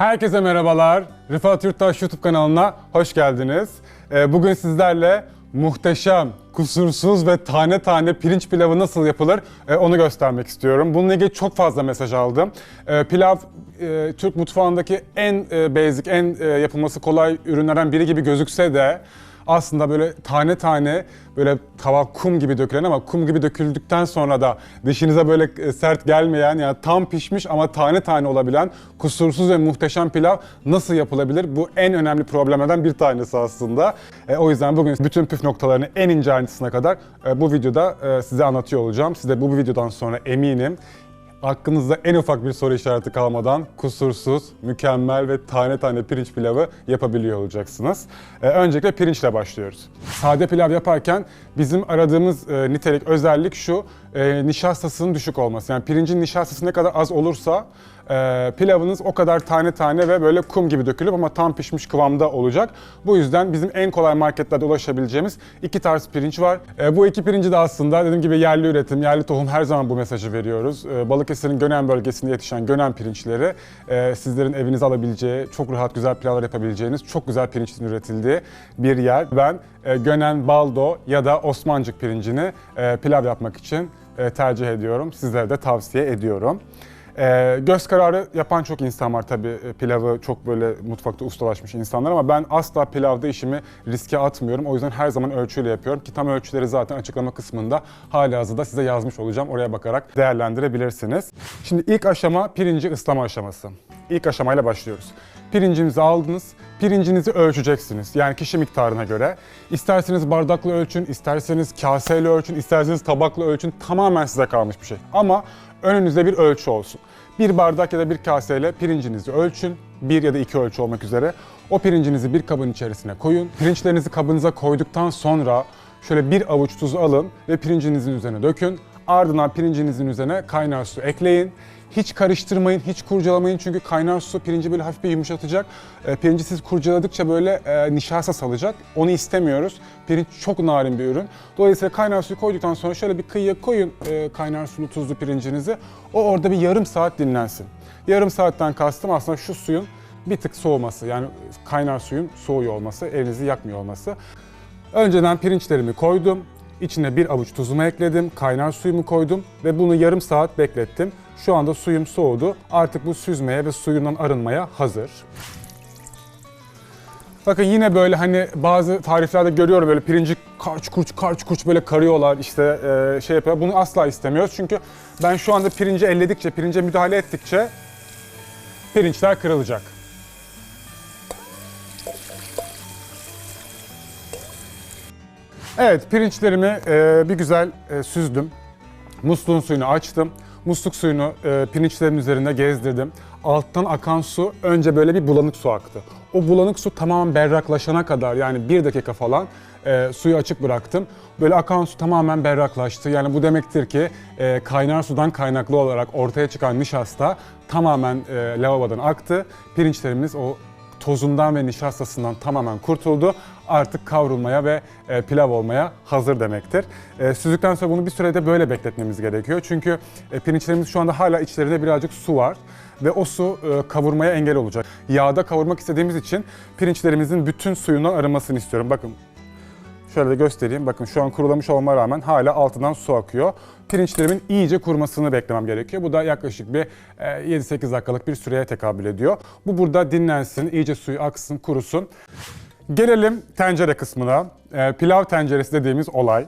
Herkese merhabalar. Rıfat Yurttaş YouTube kanalına hoş geldiniz. Ee, Bugün sizlerle muhteşem, kusursuz ve tane tane pirinç pilavı nasıl yapılır e, onu göstermek istiyorum. Bununla ilgili çok fazla mesaj aldım. Ee, Pilav e, Türk mutfağındaki en e, basic, en yapılması kolay ürünlerden biri gibi gözükse de aslında böyle tane tane böyle tava kum gibi dökülen ama kum gibi döküldükten sonra da dişinize böyle e, sert gelmeyen yani tam pişmiş ama tane tane olabilen kusursuz ve muhteşem pilav nasıl yapılabilir? Bu en önemli problemlerden bir tanesi aslında. E, o yüzden bugün bütün püf noktalarını en ince ayrıntısına kadar e, bu videoda e, size anlatıyor olacağım. Siz de bu videodan sonra eminim Aklınızda en ufak bir soru işareti kalmadan kusursuz, mükemmel ve tane tane pirinç pilavı yapabiliyor olacaksınız. Ee, öncelikle pirinçle başlıyoruz. Sade pilav yaparken bizim aradığımız e, nitelik, özellik şu, e, nişastasının düşük olması. Yani pirincin nişastası ne kadar az olursa e, pilavınız o kadar tane tane ve böyle kum gibi dökülüp ama tam pişmiş kıvamda olacak. Bu yüzden bizim en kolay marketlerde ulaşabileceğimiz iki tarz pirinç var. E, bu iki pirinci de aslında dediğim gibi yerli üretim, yerli tohum her zaman bu mesajı veriyoruz. E, Balıkesir'in Gönen bölgesinde yetişen Gönen pirinçleri e, sizlerin evinize alabileceği, çok rahat güzel pilavlar yapabileceğiniz, çok güzel pirinçlerin üretildiği bir yer. Ben e, Gönen Baldo ya da Osmancık pirincini e, pilav yapmak için e, tercih ediyorum. Sizlere de tavsiye ediyorum. Ee, göz kararı yapan çok insan var tabii e, pilavı çok böyle mutfakta ustalaşmış insanlar ama ben asla pilavda işimi riske atmıyorum. O yüzden her zaman ölçüyle yapıyorum ki tam ölçüleri zaten açıklama kısmında halihazırda size yazmış olacağım. Oraya bakarak değerlendirebilirsiniz. Şimdi ilk aşama pirinci ıslama aşaması. İlk aşamayla başlıyoruz. Pirincinizi aldınız. Pirincinizi ölçeceksiniz. Yani kişi miktarına göre. İsterseniz bardakla ölçün, isterseniz kaseyle ölçün, isterseniz tabakla ölçün. Tamamen size kalmış bir şey. Ama önünüzde bir ölçü olsun. Bir bardak ya da bir kaseyle pirincinizi ölçün. Bir ya da iki ölçü olmak üzere. O pirincinizi bir kabın içerisine koyun. Pirinçlerinizi kabınıza koyduktan sonra şöyle bir avuç tuzu alın ve pirincinizin üzerine dökün. Ardından pirincinizin üzerine kaynar su ekleyin. Hiç karıştırmayın, hiç kurcalamayın çünkü kaynar su pirinci böyle hafif bir yumuşatacak. E, pirinci siz kurcaladıkça böyle e, nişasta salacak. Onu istemiyoruz. Pirinç çok narin bir ürün. Dolayısıyla kaynar suyu koyduktan sonra şöyle bir kıyıya koyun e, kaynar sulu tuzlu pirincinizi. O orada bir yarım saat dinlensin. Yarım saatten kastım aslında şu suyun bir tık soğuması. Yani kaynar suyun soğuyor olması, elinizi yakmıyor olması. Önceden pirinçlerimi koydum. İçine bir avuç tuzumu ekledim, kaynar suyumu koydum ve bunu yarım saat beklettim. Şu anda suyum soğudu. Artık bu süzmeye ve suyundan arınmaya hazır. Bakın yine böyle hani bazı tariflerde görüyorum böyle pirinci karç kurç karç kurç böyle karıyorlar işte e, şey yapıyor. Bunu asla istemiyoruz çünkü ben şu anda pirinci elledikçe, pirince müdahale ettikçe pirinçler kırılacak. Evet, pirinçlerimi e, bir güzel e, süzdüm. Musluğun suyunu açtım. Musluk suyunu e, pirinçlerin üzerine gezdirdim. Alttan akan su önce böyle bir bulanık su aktı. O bulanık su tamamen berraklaşana kadar yani bir dakika falan e, suyu açık bıraktım. Böyle akan su tamamen berraklaştı. Yani bu demektir ki e, kaynar sudan kaynaklı olarak ortaya çıkan nişasta tamamen e, lavabodan aktı. Pirinçlerimiz o tozundan ve nişastasından tamamen kurtuldu. Artık kavrulmaya ve e, pilav olmaya hazır demektir. E, süzdükten sonra bunu bir sürede böyle bekletmemiz gerekiyor. Çünkü e, pirinçlerimiz şu anda hala içlerinde birazcık su var ve o su kavurmaya engel olacak. Yağda kavurmak istediğimiz için pirinçlerimizin bütün suyundan arınmasını istiyorum. Bakın Şöyle de göstereyim. Bakın şu an kurulamış olma rağmen hala altından su akıyor. Pirinçlerimin iyice kurumasını beklemem gerekiyor. Bu da yaklaşık bir e, 7-8 dakikalık bir süreye tekabül ediyor. Bu burada dinlensin, iyice suyu aksın, kurusun. Gelelim tencere kısmına. E, pilav tenceresi dediğimiz olay.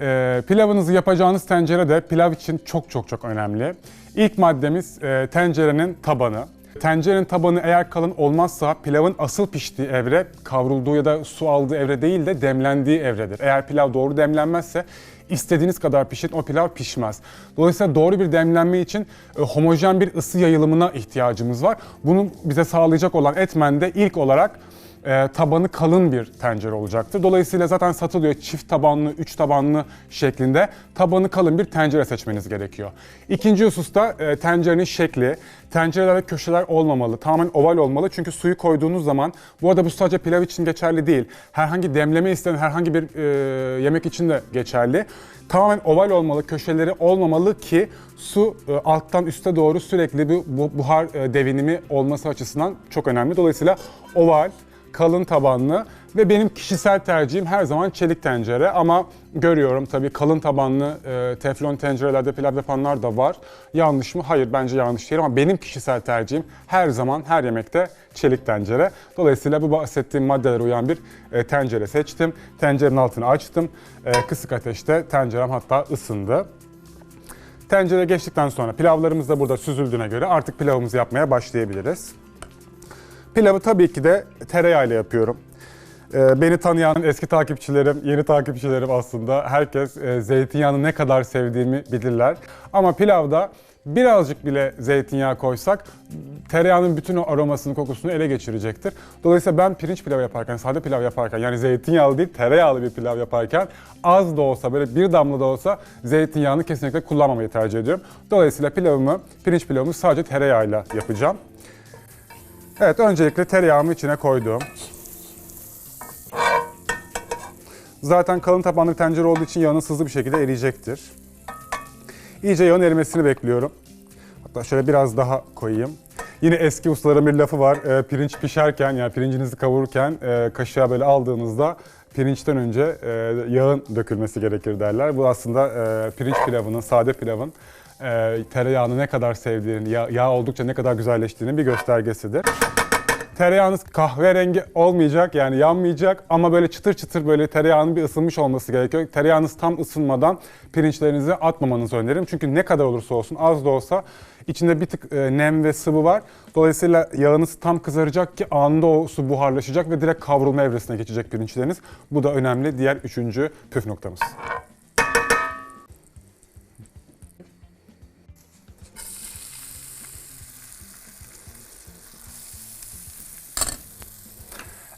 E, pilavınızı yapacağınız tencere de pilav için çok çok çok önemli. İlk maddemiz e, tencerenin tabanı. Tencerenin tabanı eğer kalın olmazsa pilavın asıl piştiği evre kavrulduğu ya da su aldığı evre değil de demlendiği evredir. Eğer pilav doğru demlenmezse istediğiniz kadar pişin o pilav pişmez. Dolayısıyla doğru bir demlenme için e, homojen bir ısı yayılımına ihtiyacımız var. Bunu bize sağlayacak olan etmen de ilk olarak e, tabanı kalın bir tencere olacaktır. Dolayısıyla zaten satılıyor çift tabanlı, üç tabanlı şeklinde tabanı kalın bir tencere seçmeniz gerekiyor. İkinci hususta e, tencerenin şekli. Tencerelerde köşeler olmamalı, tamamen oval olmalı çünkü suyu koyduğunuz zaman, bu arada bu sadece pilav için geçerli değil, herhangi demleme isteyen herhangi bir e, yemek için de geçerli. Tamamen oval olmalı, köşeleri olmamalı ki su e, alttan üste doğru sürekli bir bu, buhar e, devinimi olması açısından çok önemli. Dolayısıyla oval, kalın tabanlı ve benim kişisel tercihim her zaman çelik tencere ama görüyorum tabii kalın tabanlı e, teflon tencerelerde pilav yapanlar da var. Yanlış mı? Hayır bence yanlış değil ama benim kişisel tercihim her zaman her yemekte çelik tencere. Dolayısıyla bu bahsettiğim maddelere uyan bir e, tencere seçtim. Tencerenin altını açtım. E, kısık ateşte tencerem hatta ısındı. Tencere geçtikten sonra pilavlarımız da burada süzüldüğüne göre artık pilavımızı yapmaya başlayabiliriz. Pilavı tabii ki de tereyağıyla yapıyorum. Ee, beni tanıyan eski takipçilerim, yeni takipçilerim aslında herkes e, zeytinyağını ne kadar sevdiğimi bilirler. Ama pilavda birazcık bile zeytinyağı koysak tereyağının bütün o aromasını, kokusunu ele geçirecektir. Dolayısıyla ben pirinç pilavı yaparken, sade pilav yaparken yani zeytinyağlı değil tereyağlı bir pilav yaparken az da olsa böyle bir damla da olsa zeytinyağını kesinlikle kullanmamayı tercih ediyorum. Dolayısıyla pilavımı, pirinç pilavımı sadece tereyağıyla yapacağım. Evet, öncelikle tereyağımı içine koydum. Zaten kalın tabanlı bir tencere olduğu için yağınız hızlı bir şekilde eriyecektir. İyice yağın erimesini bekliyorum. Hatta şöyle biraz daha koyayım. Yine eski ustaların bir lafı var. E, pirinç pişerken yani pirincinizi kavururken e, kaşığa böyle aldığınızda pirinçten önce e, yağın dökülmesi gerekir derler. Bu aslında e, pirinç pilavının, sade pilavın e, tereyağını ne kadar sevdiğini, yağ, yağ oldukça ne kadar güzelleştiğinin bir göstergesidir. Tereyağınız kahverengi olmayacak yani yanmayacak ama böyle çıtır çıtır böyle tereyağının bir ısınmış olması gerekiyor. Tereyağınız tam ısınmadan pirinçlerinizi atmamanızı öneririm. Çünkü ne kadar olursa olsun az da olsa içinde bir tık e, nem ve sıvı var. Dolayısıyla yağınız tam kızaracak ki anında o su buharlaşacak ve direkt kavrulma evresine geçecek pirinçleriniz. Bu da önemli diğer üçüncü püf noktamız.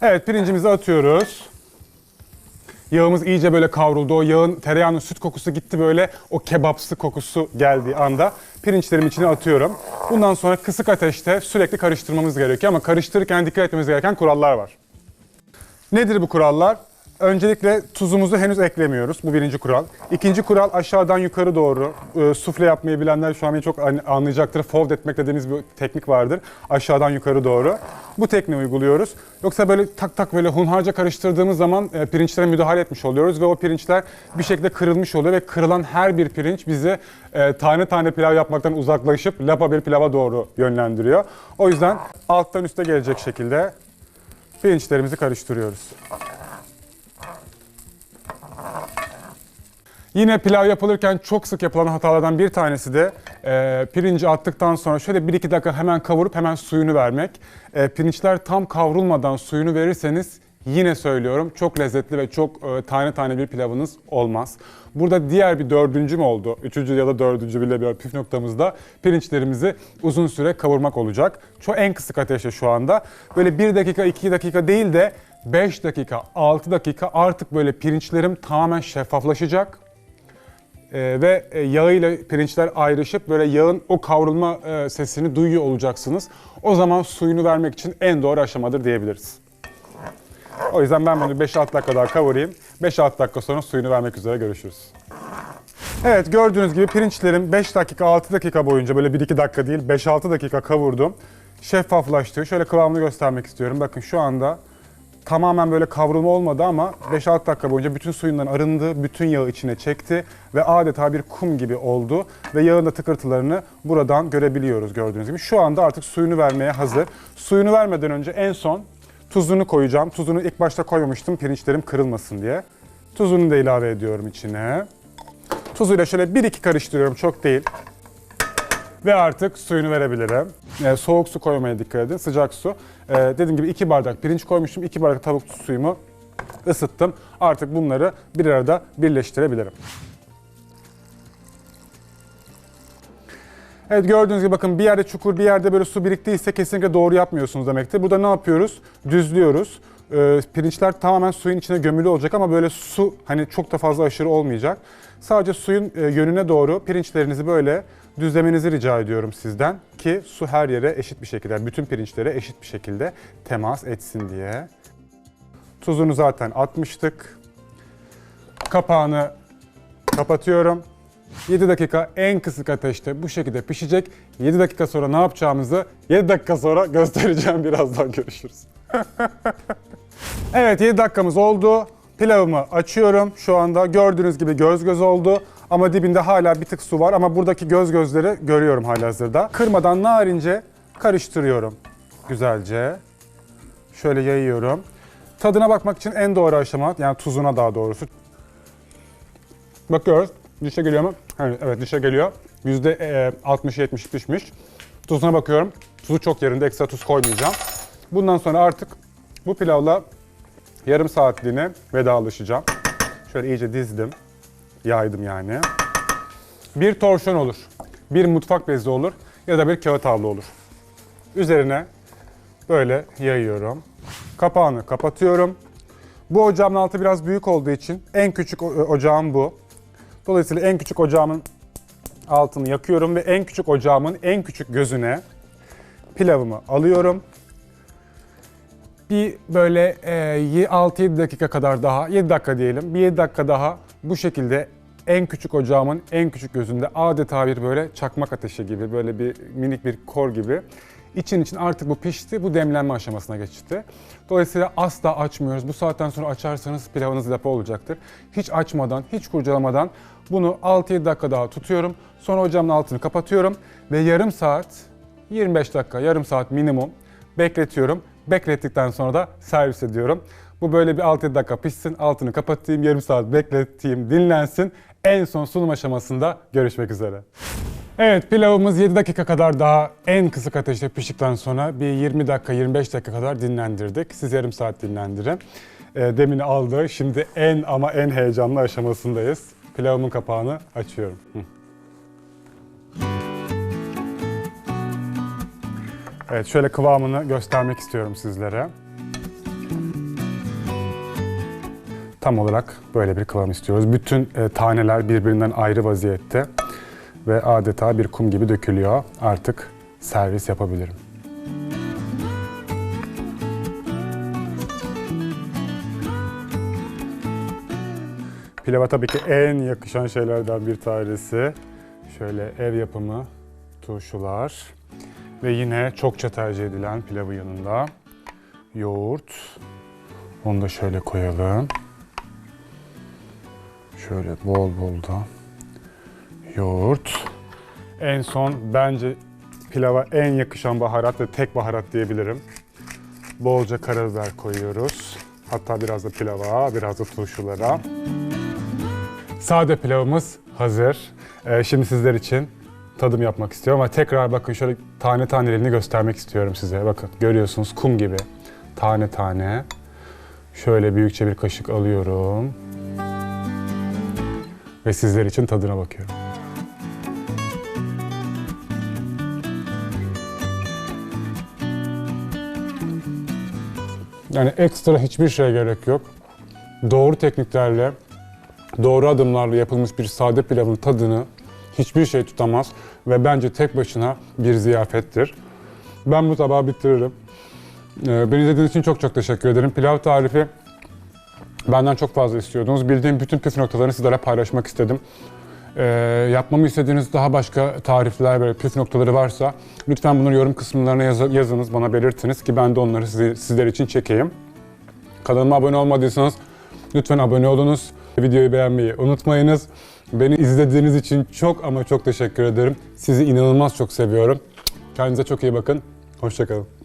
Evet pirincimizi atıyoruz. Yağımız iyice böyle kavruldu. O yağın tereyağının süt kokusu gitti böyle o kebapsı kokusu geldiği anda pirinçlerimi içine atıyorum. Bundan sonra kısık ateşte sürekli karıştırmamız gerekiyor ama karıştırırken dikkat etmemiz gereken kurallar var. Nedir bu kurallar? Öncelikle tuzumuzu henüz eklemiyoruz. Bu birinci kural. İkinci kural aşağıdan yukarı doğru. E, sufle yapmayı bilenler şu an beni çok an- anlayacaktır. Fold etmek dediğimiz bir teknik vardır. Aşağıdan yukarı doğru. Bu tekniği uyguluyoruz. Yoksa böyle tak tak böyle hunharca karıştırdığımız zaman e, pirinçlere müdahale etmiş oluyoruz ve o pirinçler bir şekilde kırılmış oluyor ve kırılan her bir pirinç bizi e, tane tane pilav yapmaktan uzaklaşıp lapa bir pilava doğru yönlendiriyor. O yüzden alttan üste gelecek şekilde pirinçlerimizi karıştırıyoruz. Yine pilav yapılırken çok sık yapılan hatalardan bir tanesi de e, pirinci attıktan sonra şöyle 1-2 dakika hemen kavurup hemen suyunu vermek. E, pirinçler tam kavrulmadan suyunu verirseniz yine söylüyorum çok lezzetli ve çok e, tane tane bir pilavınız olmaz. Burada diğer bir dördüncü mü oldu? Üçüncü ya da dördüncü bile bir püf noktamızda pirinçlerimizi uzun süre kavurmak olacak. Çok en kısık ateşte şu anda. Böyle 1 dakika 2 dakika değil de 5 dakika 6 dakika artık böyle pirinçlerim tamamen şeffaflaşacak. Ee, ve e, yağıyla pirinçler ayrışıp böyle yağın o kavrulma e, sesini duyuyor olacaksınız. O zaman suyunu vermek için en doğru aşamadır diyebiliriz. O yüzden ben bunu 5-6 dakika daha kavurayım. 5-6 dakika sonra suyunu vermek üzere görüşürüz. Evet gördüğünüz gibi pirinçlerim 5 dakika 6 dakika boyunca böyle 1-2 dakika değil 5-6 dakika kavurdum. Şeffaflaştı. Şöyle kıvamını göstermek istiyorum. Bakın şu anda tamamen böyle kavrulma olmadı ama 5-6 dakika boyunca bütün suyundan arındı, bütün yağı içine çekti ve adeta bir kum gibi oldu ve yağın da tıkırtılarını buradan görebiliyoruz gördüğünüz gibi. Şu anda artık suyunu vermeye hazır. Suyunu vermeden önce en son tuzunu koyacağım. Tuzunu ilk başta koymamıştım pirinçlerim kırılmasın diye. Tuzunu da ilave ediyorum içine. Tuzuyla şöyle 1-2 karıştırıyorum çok değil. Ve artık suyunu verebilirim. Ee, soğuk su koymaya dikkat edin, sıcak su. Ee, dediğim gibi 2 bardak pirinç koymuştum, 2 bardak tavuk suyumu ısıttım. Artık bunları bir arada birleştirebilirim. Evet gördüğünüz gibi bakın bir yerde çukur bir yerde böyle su biriktiyse kesinlikle doğru yapmıyorsunuz demektir. Burada ne yapıyoruz? Düzlüyoruz. e, pirinçler tamamen suyun içine gömülü olacak ama böyle su hani çok da fazla aşırı olmayacak. Sadece suyun e, yönüne doğru pirinçlerinizi böyle düzlemenizi rica ediyorum sizden ki su her yere eşit bir şekilde, bütün pirinçlere eşit bir şekilde temas etsin diye. Tuzunu zaten atmıştık. Kapağını kapatıyorum. 7 dakika en kısık ateşte bu şekilde pişecek. 7 dakika sonra ne yapacağımızı 7 dakika sonra göstereceğim. Birazdan görüşürüz. evet 7 dakikamız oldu. Pilavımı açıyorum. Şu anda gördüğünüz gibi göz göz oldu. Ama dibinde hala bir tık su var ama buradaki göz gözleri görüyorum halihazırda. Kırmadan narince karıştırıyorum güzelce. Şöyle yayıyorum. Tadına bakmak için en doğru aşama yani tuzuna daha doğrusu. Bakıyoruz. Dişe geliyor mu? Evet, evet dişe geliyor. Yüzde 60-70 pişmiş. Tuzuna bakıyorum. Tuzu çok yerinde. Ekstra tuz koymayacağım. Bundan sonra artık bu pilavla yarım saatliğine vedalaşacağım. Şöyle iyice dizdim. Yaydım yani. Bir torşon olur. Bir mutfak bezi olur. Ya da bir kağıt havlu olur. Üzerine böyle yayıyorum. Kapağını kapatıyorum. Bu ocağımın altı biraz büyük olduğu için en küçük ocağım bu. Dolayısıyla en küçük ocağımın altını yakıyorum ve en küçük ocağımın en küçük gözüne pilavımı alıyorum. Bir böyle e, 6-7 dakika kadar daha, 7 dakika diyelim, bir 7 dakika daha bu şekilde en küçük ocağımın en küçük gözünde adeta bir böyle çakmak ateşi gibi, böyle bir minik bir kor gibi. İçin için artık bu pişti, bu demlenme aşamasına geçti. Dolayısıyla asla açmıyoruz. Bu saatten sonra açarsanız pilavınız lapa olacaktır. Hiç açmadan, hiç kurcalamadan bunu 6-7 dakika daha tutuyorum. Sonra ocağımın altını kapatıyorum ve yarım saat, 25 dakika, yarım saat minimum bekletiyorum. Beklettikten sonra da servis ediyorum. Bu böyle bir 6-7 dakika pişsin, altını kapatayım, yarım saat bekleteyim, dinlensin. En son sunum aşamasında görüşmek üzere. Evet pilavımız 7 dakika kadar daha en kısık ateşte piştikten sonra bir 20 dakika 25 dakika kadar dinlendirdik. Siz yarım saat dinlendirin. Ee, demini aldı. Şimdi en ama en heyecanlı aşamasındayız. Pilavımın kapağını açıyorum. Hı. Evet şöyle kıvamını göstermek istiyorum sizlere. Tam olarak böyle bir kıvam istiyoruz. Bütün e, taneler birbirinden ayrı vaziyette ve adeta bir kum gibi dökülüyor. Artık servis yapabilirim. Pilava tabii ki en yakışan şeylerden bir tanesi. Şöyle ev yapımı turşular ve yine çokça tercih edilen pilavı yanında yoğurt. Onu da şöyle koyalım. Şöyle bol bol da yoğurt. En son bence pilava en yakışan baharat ve tek baharat diyebilirim. Bolca karabiber koyuyoruz. Hatta biraz da pilava, biraz da turşulara. Sade pilavımız hazır. Ee, şimdi sizler için tadım yapmak istiyorum ama tekrar bakın şöyle tane tanelerini göstermek istiyorum size. Bakın görüyorsunuz kum gibi tane tane. Şöyle büyükçe bir kaşık alıyorum. Ve sizler için tadına bakıyorum. Yani ekstra hiçbir şeye gerek yok. Doğru tekniklerle, doğru adımlarla yapılmış bir sade pilavın tadını hiçbir şey tutamaz ve bence tek başına bir ziyafettir. Ben bu tabağı bitiririm. Ee, Beni izlediğiniz için çok çok teşekkür ederim. Pilav tarifi benden çok fazla istiyordunuz. Bildiğim bütün püf noktalarını sizlere paylaşmak istedim. Ee, yapmamı istediğiniz daha başka tarifler ve püf noktaları varsa lütfen bunları yorum kısımlarına yaz- yazınız, bana belirtiniz ki ben de onları sizi- sizler için çekeyim. Kanalıma abone olmadıysanız lütfen abone olunuz. Videoyu beğenmeyi unutmayınız. Beni izlediğiniz için çok ama çok teşekkür ederim. Sizi inanılmaz çok seviyorum. Kendinize çok iyi bakın. Hoşçakalın.